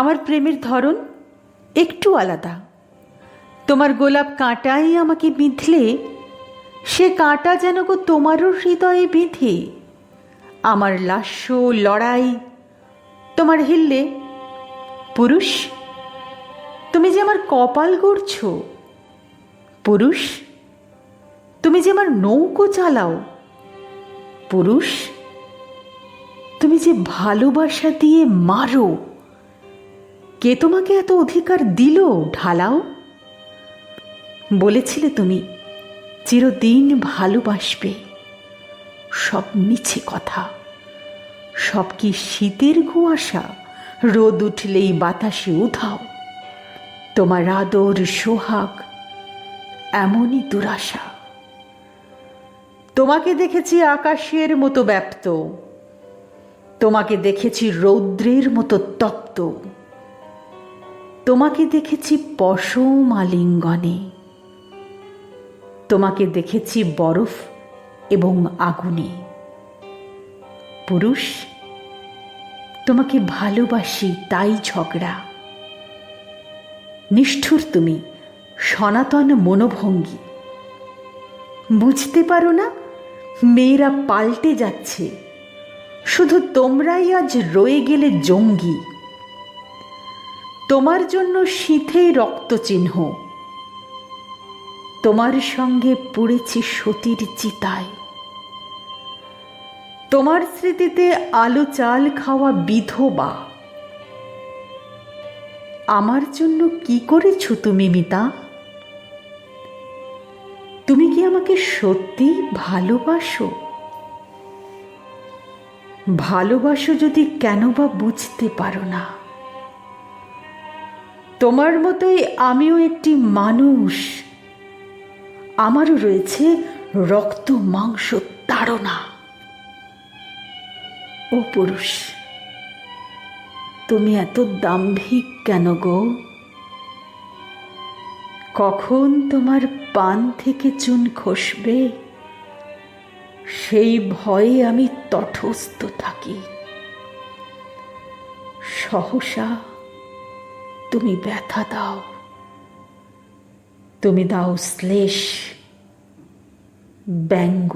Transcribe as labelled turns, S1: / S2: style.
S1: আমার প্রেমের ধরন একটু আলাদা। তোমার গোলাপ কাঁটাই আমাকে বিঁধলে, সে কাঁটা যেন গো তোমারও হৃদয়ে বিঁধে। আমার লাস্য লড়াই তোমার হিললে পুরুষ, তুমি যে আমার কপাল গড়ছ, পুরুষ, তুমি যে আমার নৌকো চালাও, পুরুষ, তুমি যে ভালোবাসা দিয়ে মারো। কে তোমাকে এত অধিকার দিল, ঢালাও? বলেছিলে তুমি, চিরদিন ভালোবাসবে। সব মিছে কথা। সব কি শীতের কুয়াশা? রোদ উঠলেই বাতাসে উধাও। তোমার আদর, সোহাগ, এমনই দুরাশা। তোমাকে দেখেছি আকাশের মতো ব্যপ্ত। তোমাকে দেখেছি রৌদ্রের মতো তপ্ত। তোমাকে দেখেছি পশম আলিঙ্গনে তোমাকে দেখেছি বরফ এবং আগুনে। পুরুষ, তোমাকে ভালোবাসি তাই ঝগড়া। নিষ্ঠুর তুমি, সনাতন মনোভঙ্গি। বুঝতে পারো না, মেয়েরা পাল্টে যাচ্ছে। শুধু তোমরাই আজ রয়ে গেলে জঙ্গি। তোমার জন্য শীতেই রক্তচিহ্ন। তোমার সঙ্গে পুড়েছি সতীর চিতায়। তোমার স্মৃতিতে আলো চাল খাওয়া বিধবা। আমার জন্য কি করেছ তুমি মিতা? তুমি কি আমাকে সত্যি ভালোবাসো? ভালোবাসো যদি কেন বা বুঝতে পারো না। তোমার মতোই আমিও একটি মানুষ। আমারও রয়েছে রক্ত, মাংস, তাড়না। ও পুরুষ, তুমি এত দাম্ভিক কেন গো? কখন তোমার পান থেকে চুন খসবে? সেই ভয়ে আমি তটস্থ থাকি। সহসা তুমি ব্যথা দাও। তুমি দাও শ্লেষ ব্যঙ্গ।